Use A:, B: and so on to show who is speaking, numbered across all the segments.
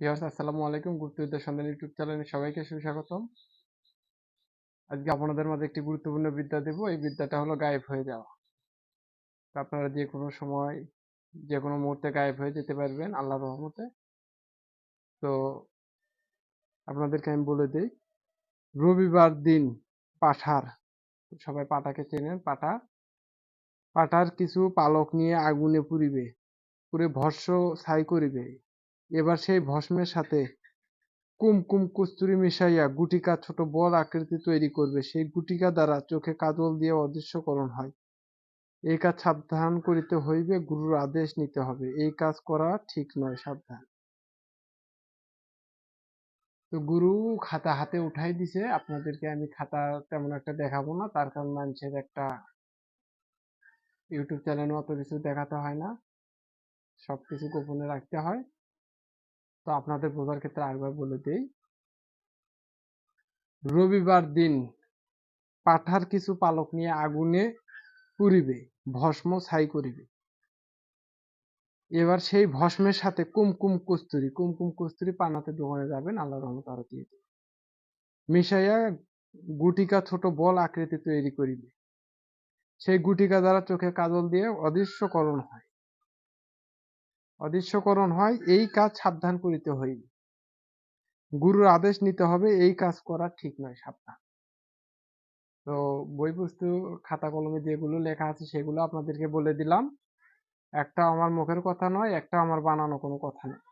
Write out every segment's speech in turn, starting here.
A: Viewers আসসালামু আলাইকুম। গুপ্তবিদ্যা সন্ধান ইউটিউব চ্যানেলে সবাইকে সুস্বাগতম। আজকে আপনাদের মাঝে একটি গুরুত্বপূর্ণ বিদ্যা দেব। এই বিদ্যাটা হলো গায়েব হয়ে যাওয়া। আপনারা যে কোনো সময়, যে কোনো মুহূর্তে গায়েব হয়ে যেতে পারবেন আল্লাহর রহমতে। তো আপনাদেরকে আমি বলে দিই, রবিবার দিন পাঠার, সবাই পাটাকে চেনেন, পাটা। পাটার কিছু পালক নিয়ে আগুনে পুড়িবে, পুড়ে ভস্য ছাই করিবে। এবার সেই ভস্মের সাথে কুমকুম কস্তুরী মিশাইয়া গুটিকা ছোট বল আকৃতি তৈরি করবে। সেই গুটিকা দ্বারা চোখে কাজল দিয়ে অদৃশ্যকরণ হয়। এই কাজ সাবধান করিতে হইবে, গুরুর আদেশ নিতে হবে। এই কাজ করা ঠিক নয়, সাবধান। তো গুরু খাতা হাতে উঠাই দিছে, আপনাদেরকে আমি খাতা তেমন একটা দেখাবো না, তার কারণ মানুষের একটা ইউটিউব চ্যানেলে অত কিছু দেখাতে হয় না। সবকিছু গোপনে রাখতে হয়। তো আপনাদের বোঝার ক্ষেত্রে আরেকবার বলে দিই। রবিবার দিন পাঠার কিছু পালক নিয়ে আগুনে পুড়িবে, ভস্ম ছাই করিবে। এবার সেই ভস্মের সাথে কুমকুম কস্তুরি কুমকুম কস্তুরি পানাতে দোকানে যাবেন আল্লাহ রহমত আরও দিয়ে মিশাইয়া গুটিকা ছোট বল আকৃতি তৈরি করিবে। সেই গুটিকা দ্বারা চোখে কাজল দিয়ে অদৃশ্যকরণ হয়। অদৃশ্যকরণ হয়, এই কাজ সাবধান করিতে হইবে। গুরুর আদেশ নিতে হবে, এই কাজ করা ঠিক নয়, সাবধান। তো বই পুস্তক খাতা কলমে যেগুলো লেখা আছে সেগুলো আপনাদেরকে বলে দিলাম। একটা আমার মুখের কথা নয়, একটা আমার বানানো কোনো কথা নয়।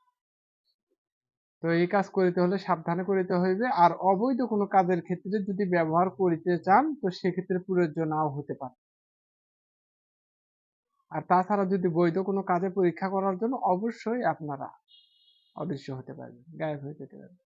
A: তো এই কাজ করিতে হলে সাবধানে করিতে হইবে, আর অবৈধ কোনো কাজের ক্ষেত্রে যদি ব্যবহার করিতে চান, তো সেক্ষেত্রে প্রযোজ্য নাও হতে পারে। আর তাছাড়া যদি বৈধ কোনো কাজে পরীক্ষা করার জন্য অবশ্যই আপনারা অদৃশ্য হতে পারবেন, গায়েব হয়ে যেতে পারবেন।